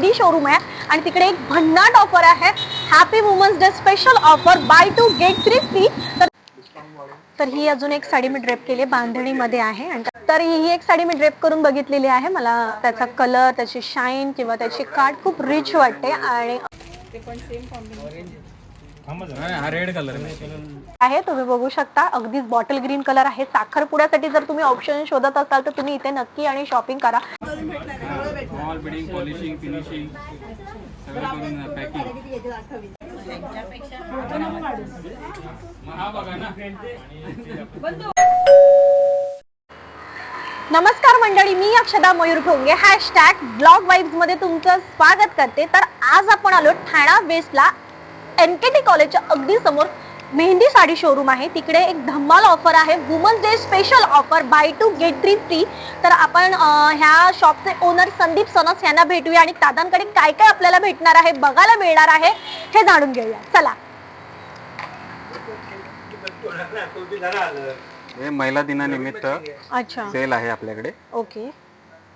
D showroom आहे आणि तिकडे एक भन्नाट ऑफर आहे. Happy women's day special offer buy two get three free तर तर ही अजून एक साडी मी ड्रेप केली आहे, बांधणीमध्ये आहे. आणि तर ही एक साडी मी ड्रेप करून बघितलेली आहे. मला त्याचा कलर त्याची शाईन किंवा त्याची काठ खूप रिच वाटते. आणि हा रेड कलर आहे. तुम्ही बघू शकता. अगदीच बॉटल ग्रीन कलर आहे. साखरपुड्यासाठी जर तुम्ही ऑप्शन शोधत असाल तर तुम्ही इथे नक्की आणि शॉपिंग करा. पॉलिशिंग फिनिशिंग पॅकिंग नमस्कार मंडळी मी अक्षदा मयूर भोंगे हॅशटॅग ब्लॉग वाईब्समध्ये तुमचं स्वागत करते. तर आज आपण आलो ठाणा वेस्टला एन के टी कॉलेजच्या अगदी समोर मेहंदी साडी शोरूम आहे. तिकडे एक धम्माल ऑफर आहे. Women's day special offer buy two get three free तर आपण ह्या शॉपचे ओनर संदीप सनस यांना भेटूया आणि दादांकडे काय काय आपल्याला भेटणार आहे बघायला मिळणार आहे हे जाणून घेऊया. चला. हे महिला दिनानिमित्त अच्छा. सेल आहे आपल्याकडे. ओके.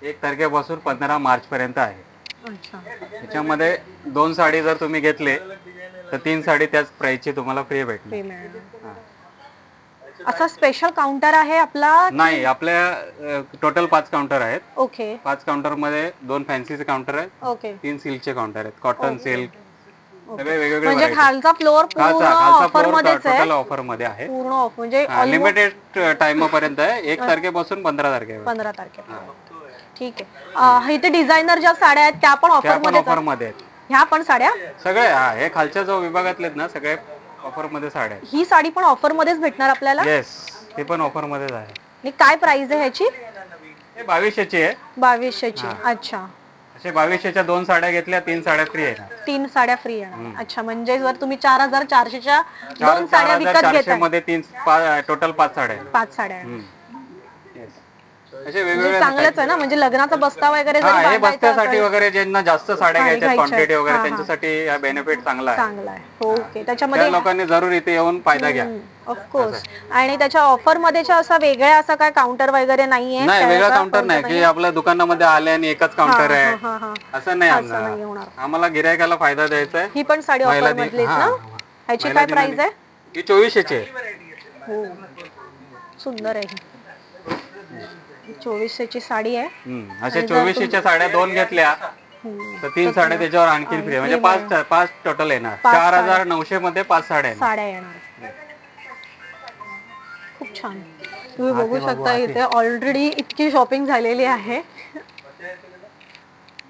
एक तारखेपासून पंधरा मार्च पर्यंत आहे. त्याच्यामध्ये दोन साडी जर तुम्ही घेतले तर तीन साडी त्याच प्राइसची तुम्हाला फ्री मिळणार. असा स्पेशल काउंटर आहे आपला नाही आपल्या टोटल पाच काउंटर आहेत. ओके पाच काउंटरमध्ये दोन फॅन्सीचे काउंटर आहेत ओके तीन सिल्कचे काउंटर आहेत. कॉटन सिल्क म्हणजे. खालचा फ्लोअर ऑफर टोटल ऑफरमध्ये आहे. पूर्ण ऑफ म्हणजे लिमिटेड टाइम पर्यंत आहे. एक तारखेपासून पंधरा तारखेपर्यंत. पंधरा तारखेपर्यंत. ठीक आहे. अं, इथे डिझायनर ज्या साड्या आहेत त्या पण त्या ऑफर पण मध्ये ऑफरमध्ये आहेत. ह्या पण साड्या? सगळे हा हे खालच्या जो विभागातले आहेत ना सगळे ऑफरमध्ये साड्या आहेत. ही साडी पण ऑफर मध्येच भेटणार आपल्याला? येस ते पण ऑफर मध्येच आहे. आणि काय प्राइस आहे ह्याची? हे बावीसशेची आहे. बावीसशेची अच्छा. असे बावीसशेच्या दोन साड्या घेतल्या तीन साड्या फ्री आहे तीन साड्या फ्री येणार अच्छा म्हणजे जर तुम्ही चार हजार चारशेच्या चार दोन चार साड्या हजार विकत चारशे घेताय. मध्ये तीन टोटल पाच साड्या आहेत. पाच साड्या हम्म. असे म्हणजे वेगवेगळे चांगलंच आहे ना म्हणजे लग्नाचा बस्ता वगैरे जरी हा हे बांधायचा बस्त्यासाठी असेल, वगैरे ज्यांना जास्त साड्या साडी घ्यायच्या घ्यायच्या क्वांटिटी. वगैरे हा, हा. त्यांच्यासाठी हा बेनिफिट चांगला आहे. चांगला आहे. ओके त्या त्याच्यामध्ये लोकांनी जरूर इथे येऊन फायदा घ्या. ऑफकोर्स आणि त्याच्या ऑफर मध्येच्या असा वेगळ्या असं काय काउंटर वगैरे नाहीये? नाही वेगळा काउंटर नाही की आपल्या दुकानामध्ये आले आणि एकच काउंटर आहे. हा हा. असं नाही असं नाही आमचं होणार. आम्हाला गिरायकाला फायदा द्यायचा आहे. ही पण साडी महिला ऑफर दिन- मधलीच हा, ना? हा. ह्याची महिला काय प्राइस आहे? ही चोवीसशेची आहे. हो. सुंदर आहे ही. चोवीसशेची साडी आहे. हम्म. अशा चोवीसशेच्या साड्या दोन घेतल्या हम्म. तर तीन साड्या त्याच्यावर आणखी फ्री म्हणजे पाच पाच टोटल येणार. चार हजार नऊशे मध्ये पाच साड्या येणार. साड्या येणार. खूप छान. तुम्ही बघू शकता इथे ऑलरेडी इतकी शॉपिंग झालेली आहे.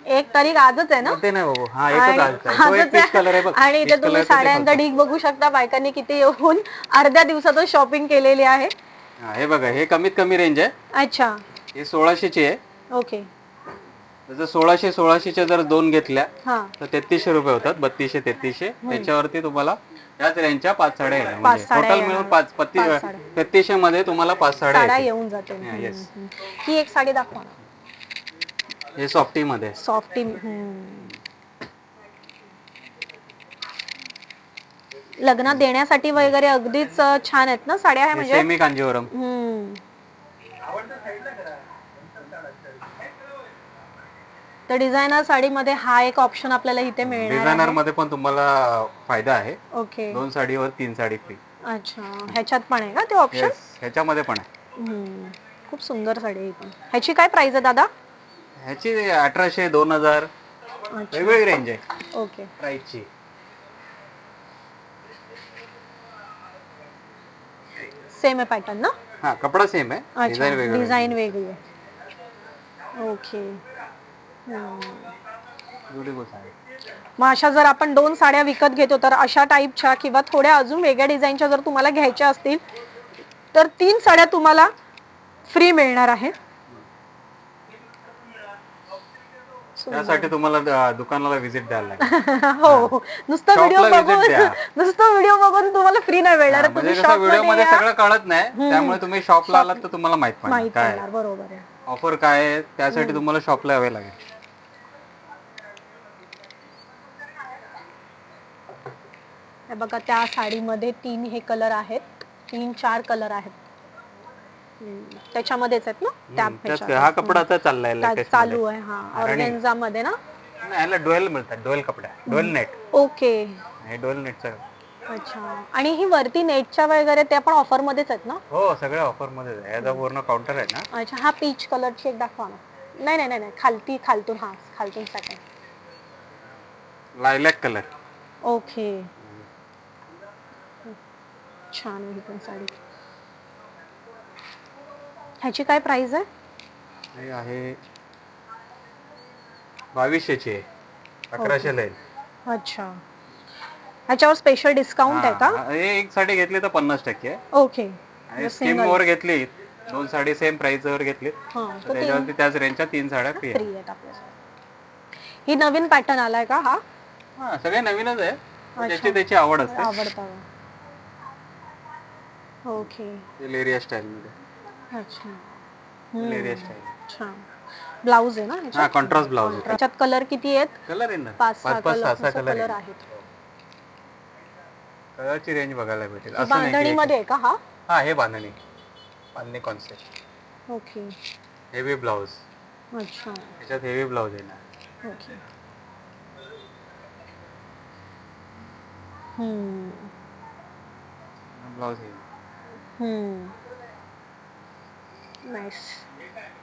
एक तारीख आजच आहे ना? ते नाही बाबू हा एकच आणि आलता आहे. तो एक आजच पीच कलर आहे आहे. बघ. आणि इथे तुम्ही साड्यांचा ढीग बघू शकता. बायकांनी किती येऊन अर्ध्या दिवसातच शॉपिंग केलेली आहे. हा, हे बघा हे कमीत कमी रेंज आहे. अच्छा. हे सोळाशेची आहे. ओके. जर सोळाशे सोळाशेच्या जर दोन घेतल्या हा. तर तेहतीसशे रुपये होतात बत्तीसशे तेहतीसशे. त्याच्यावरती तुम्हाला याच रेंजच्या पाच साड्या येणार. पाच म्हणजे साड्या टोटल मिळून पाच तेहतीसशे मध्ये तुम्हाला पाच साड्या साड्या येतील. येऊन जाते हा, yes. हम्म, हम्म. ही एक साडी दाखवा. ना हे सॉफ्टी मध्ये. सॉफ्टी लग्नात देण्यासाठी वगैरे अगदीच छान आहेत ना साड्या आहे म्हणजे? सेमी कांजीवरम. हम्म. तर डिझायनर साडीमध्ये हा एक ऑप्शन आपल्याला इथे मिळणार डिझायनरमध्ये पण तुम्हाला फायदा आहे. ओके. दोन साडीवर तीन साडी फ्री अच्छा. ह्याच्यात पण आहे का ते ऑप्शन ह्याच्यामध्ये पण आहे. खूप सुंदर साडी आहे ही पण. ह्याची काय प्राइस आहे दादा? ह्याची अठराशे दोन हजार. वेगवेगळी रेंज आहे. ओके. प्राइसची सेम आहे पॅटर्न ना? हा कपडा सेम आहे अच्छा डिझाईन वेगळं डिझाईन वेगळी आहे ओके ब्युटिफुल साडी। मग अशा जर आपण दोन साड्या विकत घेतो तर अशा टाईपच्या किंवा थोड्या अजून वेगळ्या डिझाईनच्या जर तुम्हाला घ्यायच्या असतील तर तीन साड्या तुम्हाला फ्री मिळणार आहे त्यासाठी तुम्हाला द- दुकानाला व्हिजिट द्यायला लागेल. हो. नुसतं व्हिडिओ visit बघून द्या. नुसतं व्हिडिओ बघून तुम्हाला फ्री नाही मिळणार म्हणजे तुम्ही कसं व्हिडिओमध्ये शॉपमध्ये सगळं कळत नाही. त्यामुळे तुम्ही शॉपला आलात तर तुम्हाला माहीत पडणार. माहीत काय? पडणार बरोबर आहे. ऑफर काय आहे? त्यासाठी तुम्हाला शॉपला यावे लागेल. हे बघा त्या साडीमध्ये तीन हे कलर आहेत. तीन चार कलर आहेत. त्याच्यामध्येच आहेत ना? त्या हम्म, त्यात ह्याच्यात. हा कपडा आता चाललाय latest चालू आहे हा. ऑर्गेन्झा मध्ये ना. नाही, डोएल मिळतात डोएल कपडे डोएल नेट. ओके. हे डोएल नेटचं. अच्छा. आणि ही वरती नेटच्या वगैरे त्या पण ऑफर मध्येच आहेत ना? हो सगळ्या ऑफरमध्ये आहे पूर्ण काउंटर आहे ना? अच्छा हा पीच कलरची एक दाखवा ना. नाही नाही नाही नाही. खालती खालतून हा खालतून सेकंड लायलॅक कलर. ओके. छान आहे ही पण साडी. ह्याची काय प्राइस आहे? हे आहे बावीसशेची आहे. अकराशेला अच्छा. ह्याच्यावर स्पेशल डिस्काउंट आहे का? हा, हे. एक साडी घेतली तर पन्नास टक्के. आहे. ओके. आणि स्कीम वर घेतली. दोन साडी सेम प्राइस वर घेतली. हा तर तीन त्याच्यावरती त्याच रेंजच्या तीन साड्या फ्री फ्री आहेत. ही नवीन पॅटर्न आलाय का हा? हा सगळे नवीनच आहे. त्याची त्याची आवड असते. आवडता. ओके. लेरिया स्टाईल मध्ये लेरिया स्टाईल छान. ब्लाऊज आहे ना हा ह्याच्यात कॉन्ट्रास्ट ब्लाउज आहे ह्याच्यात कलर किती आहेत? कलर आहे ना. पाच सहा कलर कलर कलर आहे. आहेत. कलरची रेंज बघायला भेटेल. असं नाही की बांधणी एक- मध्ये आहे का हा? हा हे बांधणी. बांधणी कॉन्सेप्ट ओके. हेवी ब्लाउज अच्छा. त्याच्यात हेवी ब्लाउज आहे ना. Okay. Hmm. Blouse hmm. Nice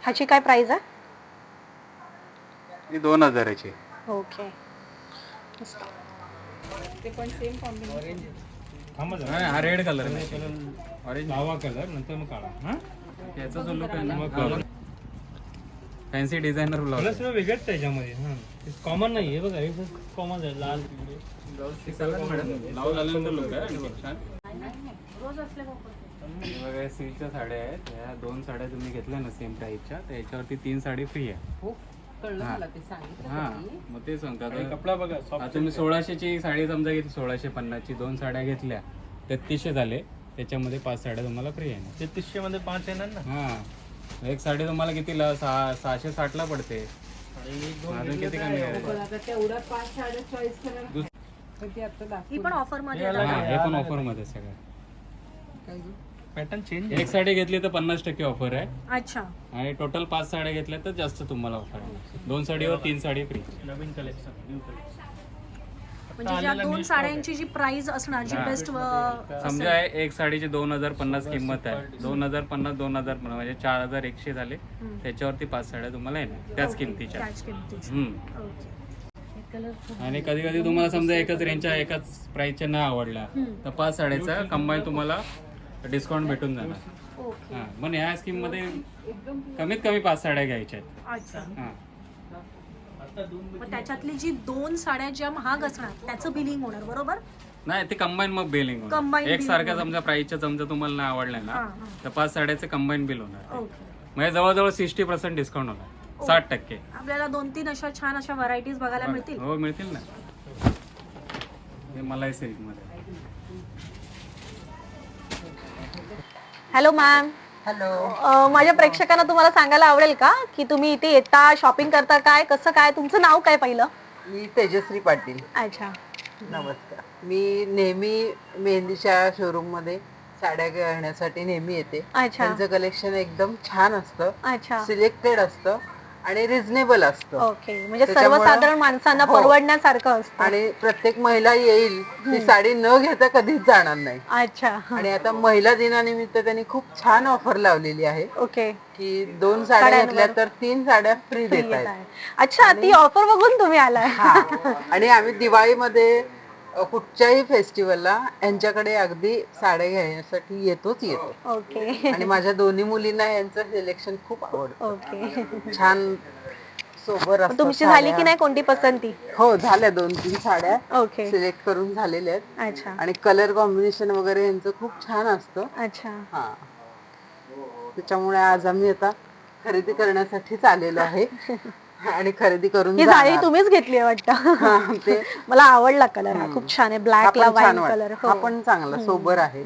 ह्याची काय प्राइस आहे? ही दोन हजाराची. ओके मस्त. हा red colour orange lava colour नंतर मग काढा हा? याचा जो लुक आहे ना colour fancy designer blouse colour सगळं वेगळंच त्याच्यामध्ये हा. कॉमन नाही आहे बघा हे कॉमन आहे लाल. पिवळे ब्लाउज आल्यानंतर लुक आहे. आणि छान. हे बघा या सिल्कच्या साड्या आहेत. ह्या दोन साड्या तुम्ही घेतल्या ना सेम प्राईसच्या तर याच्यावरती तीन साडी फ्री आहे. हा. हा. मग ते सांगतो. आता कपडा बघा आता तुम्ही सोळाशेची साडी समजा घेतली सोळाशे पन्नासची दोन साड्या घेतल्या तेहतीसशे झाले. त्याच्यामध्ये पाच साड्या तुम्हाला फ्री आहे तेहतीसशे मध्ये पाच येणार ना? हा. एक साडी तुम्हाला कितीला सहा सहाशे साठला पडते. अजून किती कमी आहे? ही पण ऑफरमध्ये आहे. हा हे पण ऑफरमध्ये सगळं. पॅटर्न चेंज एक साडी घेतली तर पन्नास टक्के ऑफर आहे. अच्छा. आणि टोटल पाच साड्या घेतल्या तर जास्त तुम्हाला ऑफर आहे. दोन साडीवर तीन साडी फ्री नवीन कलेक्शन न्यू कलेक्शन म्हणजे ज्या दोन साड्यांची जी प्राइस असणार जी बेस्ट समजा एक साडीची दोन हजार पन्नास किंमत आहे. दोन हजार पन्नास दोन हजार पन्नास म्हणजे चार हजार एकशे झाले. त्याच्यावरती पाच साड्या तुम्हाला येणार त्याच किमतीच्या. हम्म. आणि कधी कधी तुम्हाला समजा एकच रेंजच्या एकाच प्राइसच्या नाही आवडल्या तर पाच साड्याचा कंबाईन तुम्हाला डिस्काउंट भेटून जाणार. ओके. हा पण ह्या स्कीममध्ये कमीत कमी पाच साड्या घ्यायच्या आहेत अच्छा. हा. मग त्याच्यातली जी दोन साड्या ज्या महाग असणार त्याचं बिलिंग होणार बरोबर? नाही ते कंबाईन मग बिलिंग Combine एक सारख्या समजा प्राइसच्या समजा तुम्हाला नाही आवडल्या हा, ना तर पाच साड्याचे कंबाईन बिल होणार. ओके. म्हणजे जवळजवळ सिक्स्टी पर्सेंट डिस्काउंट होणार. साठ टक्के. आपल्याला दोन तीन अशा छान अशा व्हरायटीज बघायला मिळतील? हो मिळतील ना. हे मलाई सिल्कमध्ये. हॅलो मॅम हॅलो माझ्या प्रेक्षकांना तुम्हाला सांगायला आवडेल का की तुम्ही इथे येता शॉपिंग करता काय कसं काय तुमचं नाव काय पहिलं? मी तेजश्री पाटील. अच्छा. नमस्कार. मी नेहमी मेहंदीच्या शोरूममध्ये साड्या घेण्यासाठी नेहमी येते. अच्छा. त्यांचं कलेक्शन एकदम छान असतं. अच्छा. सिलेक्टेड असतं. आणि रिझनेबल असतं. ओके म्हणजे त्याच्यामुळं- सर्वसाधारण माणसांना हो. परवडण्यासारखं असतं. आणि प्रत्येक महिला येईल ती साडी न घेता कधीच जाणार नाही. अच्छा. आणि आता महिला दिनानिमित्त त्यांनी खूप छान ऑफर लावलेली आहे. ओके की दोन साड्या साड्यांवर. घेतल्या तर तीन साड्या फ्री देत आहेत आहे. अच्छा ती ऑफर बघून तुम्ही आलाय हा. आणि आम्ही दिवाळीमध्ये कुठच्याही फेस्टिवलला यांच्याकडे अगदी साड्या घेण्यासाठी येतोच येतो. ओके. आणि माझ्या दोन्ही मुलींना यांचं सिलेक्शन खूप आवडतं. ओके. छान सोबर असतात तुमची झाली की साड्या. नाही कोणती पसंती? हो झाल्या दोन तीन साड्या ओके. सिलेक्ट करून झालेल्या आहेत. अच्छा. आणि कलर कॉम्बिनेशन वगैरे यांचं खूप छान असतं. अच्छा. हा. त्याच्यामुळे आज आम्ही आता खरेदी करण्यासाठीच आलेलो आहे. आणि खरेदी करून ही साडी जाणार. तुम्हीच घेतली वाटतं. हा, ते मला आवडला कलर हा. खूप छान आहे. हा ब्लॅक पण ला वाईन कलर वाटतं. हा. पण चांगला सोबर आहे.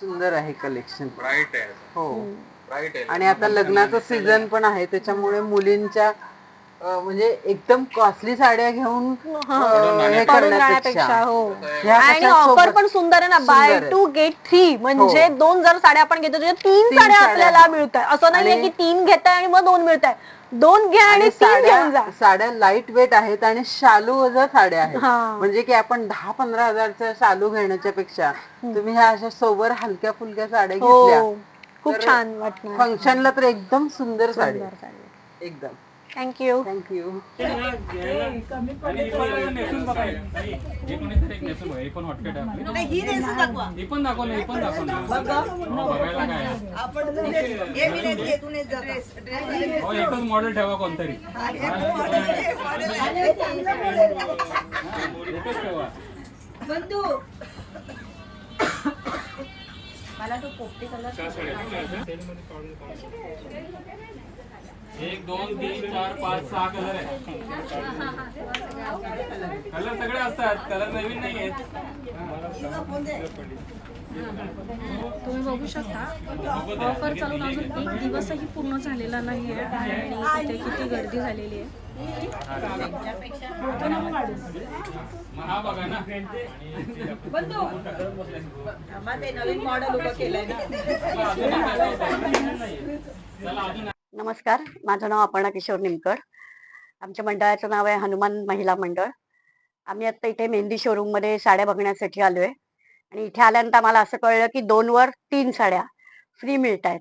सुंदर आहे कलेक्शन ब्राईट आहे. हो. ब्राईट आहे. आणि आता लग्नाचं सीझन पण आहे. त्याच्यामुळे मुलींच्या अं, म्हणजे एकदम कॉस्टली साड्या घेऊन अं, हे पडून करण्यापेक्षा. जाण्यापेक्षा हो. ह्या आणि कशा ऑफर सोबत- पण सुंदर आहे ना. सुंदर बाय आहे. हो. टू गेट थ्री म्हणजे दोन जर साड्या आपण घेतो तीन तीन साड्या साड्या. आपल्याला मिळतात असं नाहीये आणि- की तीन घेताय आणि मग दोन मिळताय. दोन घ्या आणि आणि तीन घेऊन जा. साड्या साड्या लाइट वेट आहेत आणि शालू वजा साड्या आहेत. हा. म्हणजे की आपण दहा पंधरा हजारच्या शालू घेण्याच्या पेक्षा तुम्ही ह्या अशा सोबर हलक्या फुलक्या साड्या घेतल्या हो खूप छान वाटणार. फंक्शनला तर एकदम सुंदर साडी एकदम. थँक्यू थँक्यू आणि हे पण हे. हे. हे पण आहे आपली. हे पण दाखव ना हे पण दाखव ना हो, बघायला काय आहे. हो एकच मॉडेल ठेवा कोणतरी. हा, एकच ठेवा. एक दोन तीन चार पाच सहा कलर आहे कलर सगळे असतात. कलर नवीन नाही आहेत तुम्ही बघू शकता ऑफर चालून अजून एक दिवसही पूर्ण झालेला नाही आहे आणि तिथे किती गर्दी झालेली आहे. नमस्कार माझं नाव अपर्णा किशोर निमकर आमच्या मंडळाचं नाव आहे हनुमान महिला मंडळ. आम्ही आता इथे मेहंदी शोरूममध्ये साड्या बघण्यासाठी आलोय. आणि इथे आल्यानंतर आम्हाला असं कळलं की दोनवर तीन साड्या फ्री मिळत आहेत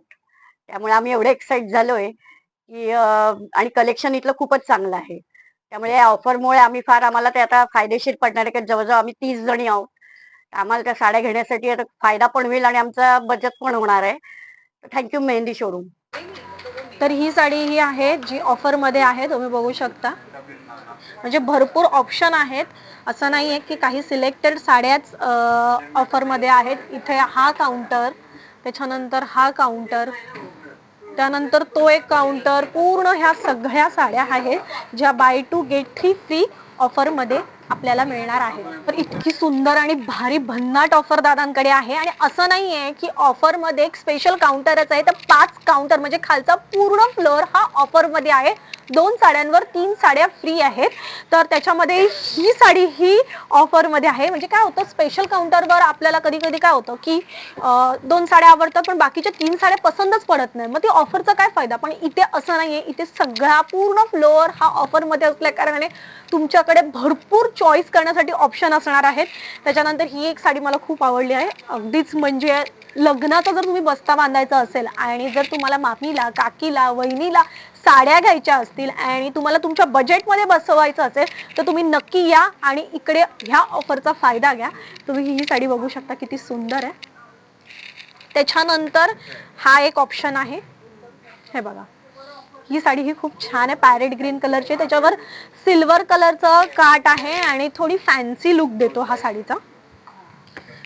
त्यामुळे आम्ही एवढे एक्साइट झालोय की आणि कलेक्शन इथलं खूपच चांगलं आहे. त्यामुळे या ऑफरमुळे आम्ही फार आम्हाला ते आता फायदेशीर पडणार आहे की जवळजवळ आम्ही तीस जणी आहोत. आम्हाला त्या साड्या घेण्यासाठी आता फायदा पण होईल आणि आमचा बचत पण होणार आहे. थँक्यू मेहंदी शोरूम तर ही साडी ही आहे जी ऑफरमध्ये आहे तुम्ही बघू शकता. म्हणजे भरपूर ऑप्शन आहेत. असं नाही आहे की काही सिलेक्टेड साड्याच ऑफरमध्ये आहेत. इथे हा काउंटर त्याच्यानंतर हा काउंटर त्यानंतर तो एक काउंटर पूर्ण ह्या सगळ्या साड्या आहेत ज्या buy two get three free ऑफरमध्ये आपल्याला मिळणार आहे. तर इतकी सुंदर आणि भारी भन्नाट ऑफर दादांकडे आहे. आणि असं नाहीये की ऑफरमध्ये एक स्पेशल काउंटरच आहे. तर पाच काउंटर म्हणजे खालचा पूर्ण फ्लोअर हा ऑफरमध्ये आहे. दोन साड्यांवर तीन साड्या फ्री आहेत. तर त्याच्यामध्ये ही साडी ही ऑफरमध्ये आहे. म्हणजे काय होतं स्पेशल काउंटरवर आपल्याला कधी कधी काय होतं की दोन साड्या आवडतात पण बाकीच्या तीन साड्या पसंतच पडत नाही. मग ती ऑफरचा काय फायदा? पण इथे असं नाहीये. इथे सगळा पूर्ण फ्लोअर हा ऑफरमध्ये असल्या कारणाने तुमच्याकडे भरपूर चॉईस करण्यासाठी ऑप्शन असणार आहेत. त्याच्यानंतर ही एक साडी मला खूप आवडली आहे. अगदीच म्हणजे लग्नाचा जर तुम्ही बस्ता बांधायचा असेल आणि जर तुम्हाला मामीला काकीला वहिनीला साड्या घ्यायच्या असतील आणि तुम्हाला तुमच्या बजेटमध्ये बसवायचं असेल तर तुम्ही नक्की या आणि इकडे ह्या ऑफरचा फायदा घ्या. तुम्ही ही साडी बघू शकता किती सुंदर आहे. त्याच्यानंतर हा एक ऑप्शन आहे. हे बघा. ही साडी ही खूप छान आहे. पॅरेट ग्रीन कलरची त्याच्यावर सिल्वर कलरचं काट आहे आणि थोडी फॅन्सी लुक देतो हा साडीचा.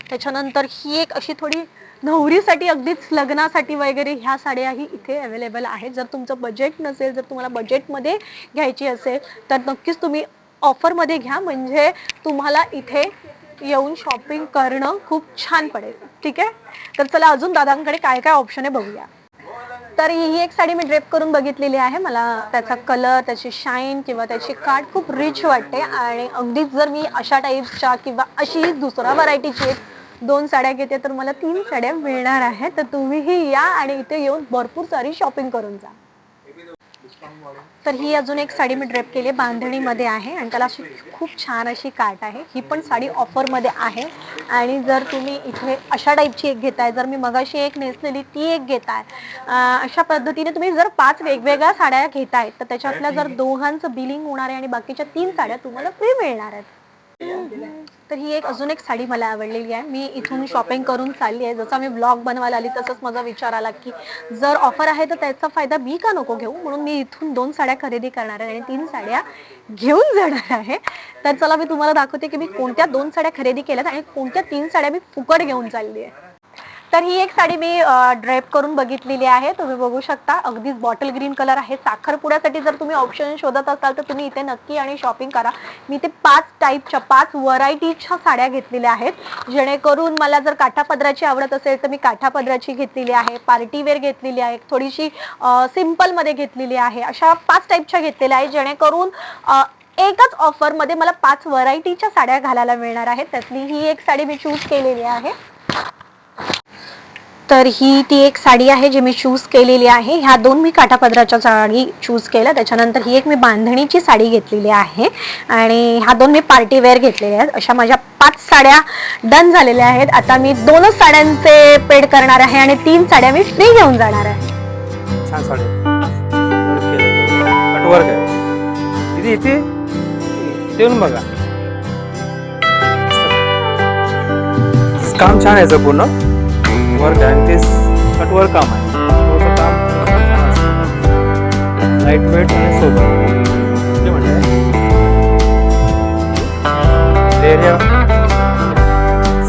त्याच्यानंतर ही एक अशी थोडी नवरीसाठी अगदीच लग्नासाठी वगैरे ह्या साड्याही इथे अवेलेबल आहेत. जर तुमचं बजेट नसेल जर तुम्हाला बजेटमध्ये घ्यायची असेल तर नक्कीच तुम्ही ऑफरमध्ये घ्या. म्हणजे तुम्हाला इथे येऊन शॉपिंग करणं खूप छान पडेल. ठीक आहे? तर चला अजून दादांकडे काय काय ऑप्शन आहे बघूया. तर ही एक साडी मी ड्रेप करून बघितलेली आहे. मला त्याचा कलर त्याची शाईन किंवा त्याची काठ खूप रिच वाटते. आणि अगदीच जर मी अशा टाईपच्या किंवा अशी दुसऱ्या व्हरायटीची दोन साड्या घेते तर मला तीन साड्या मिळणार आहेत. तर तुम्हीही या आणि इथे येऊन भरपूर सारी शॉपिंग करून जा. तर ही अजून एक साडी मी ड्रेप केली आहे, बांधणीमध्ये आहे आणि त्याला अशी खूप छान अशी काट आहे. ही पण साडी ऑफरमध्ये आहे. आणि जर तुम्ही इथे अशा टाईपची एक घेताय जर मी मगाशी एक नेसलेली ती एक घेताय अशा पद्धतीने तुम्ही जर पाच वेगवेगळ्या साड्या घेताय तर त्याच्यातल्या जर दोघांचं बिलिंग होणार आहे आणि बाकीच्या तीन साड्या तुम्हाला फ्री मिळणार आहेत. तर ही एक अजून एक साडी मला आवडलेली आहे. मी इथून शॉपिंग करून चालली आहे. जसं मी ब्लॉग बनवायला आली तसंच माझा विचार आला की जर ऑफर आहे तर त्याचा फायदा मी का नको घेऊ? म्हणून मी इथून दोन साड्या खरेदी करणार आहे आणि तीन साड्या घेऊन जाणार आहे. तर चला मी तुम्हाला दाखवते की मी कोणत्या दोन साड्या खरेदी केल्यात आणि कोणत्या तीन साड्या मी फुकट घेऊन चालली आहे. तर ही एक साडी मी ड्रेप करून बघितलेली आहे. तुम्ही बघू शकता. अगदीच बॉटल ग्रीन कलर आहे. साखरपुड्यासाठी जर तुम्ही ऑप्शन शोधत असाल तर तुम्ही इथे नक्की आणि शॉपिंग करा. मी ते पाच टाईपच्या पाच व्हरायटीच्या साड्या घेतलेल्या आहेत. जेणेकरून मला जर काठापदराची आवडत असेल तर मी काठापदराची घेतलेली आहे. पार्टीवेअर घेतलेली आहे. थोडीशी सिम्पलमध्ये घेतलेली आहे. अशा पाच टाईपच्या घेतलेल्या आहेत. जेणेकरून एकच ऑफरमध्ये मला पाच व्हरायटीच्या साड्या घालायला मिळणार आहेत. त्यातली ही एक साडी मी चूज केलेली आहे. तर ही ती एक साडी आहे जी मी चूज केलेली आहे. ह्या दोन मी काठापदराच्या साडी चूज केल्या. त्याच्यानंतर ही एक मी बांधणीची साडी घेतलेली आहे. आणि ह्या दोन मी पार्टी वेअर घेतलेल्या आहेत. अशा माझ्या पाच साड्या डन झालेल्या आहेत. आता मी दोनच साड्यांचे पेड करणार आहे आणि तीन साड्या मी फ्री घेऊन जाणार आहे. छान साडी कटवर्क आहे. येऊन बघा. काम छान आहे पूर्ण. वर्क आहे आणि ते कटवर्क काम आहे थोडंसं काम छान असतं लाइट वेट आणि सोबत ते म्हणजे area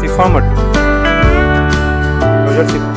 chiffon material project chiffon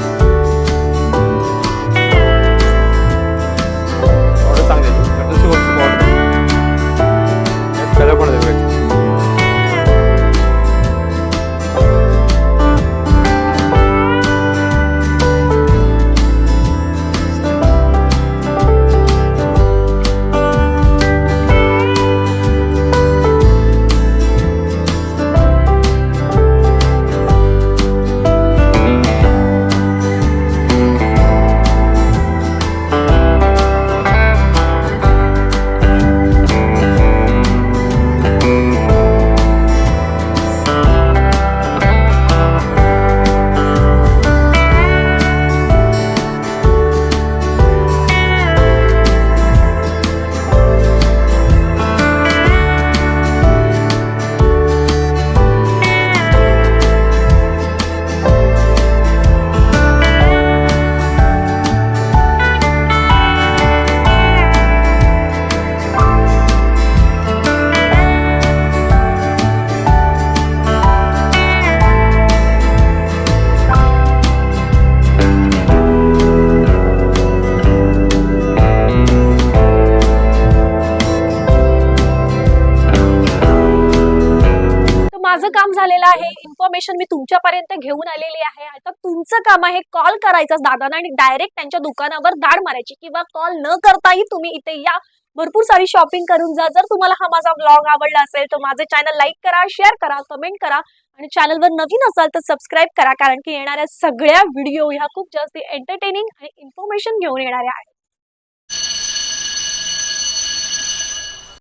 माझं काम झालेलं आहे. इन्फॉर्मेशन मी तुमच्यापर्यंत घेऊन आलेली आहे. आता तुमचं काम आहे कॉल करायचा दादांना आणि डायरेक्ट त्यांच्या दुकानावर दाड मारायची किंवा कॉल न करताही तुम्ही इथे या. भरपूर सारी शॉपिंग करून जा. जर तुम्हाला हा माझा ब्लॉग आवडला असेल तर माझे चॅनल लाईक करा शेअर करा कमेंट करा आणि चॅनलवर नवीन असाल तर सबस्क्राईब करा. कारण की येणाऱ्या सगळ्या व्हिडिओ ह्या खूप जास्त एंटरटेनिंग आणि इन्फॉर्मेशन घेऊन येणाऱ्या आहेत.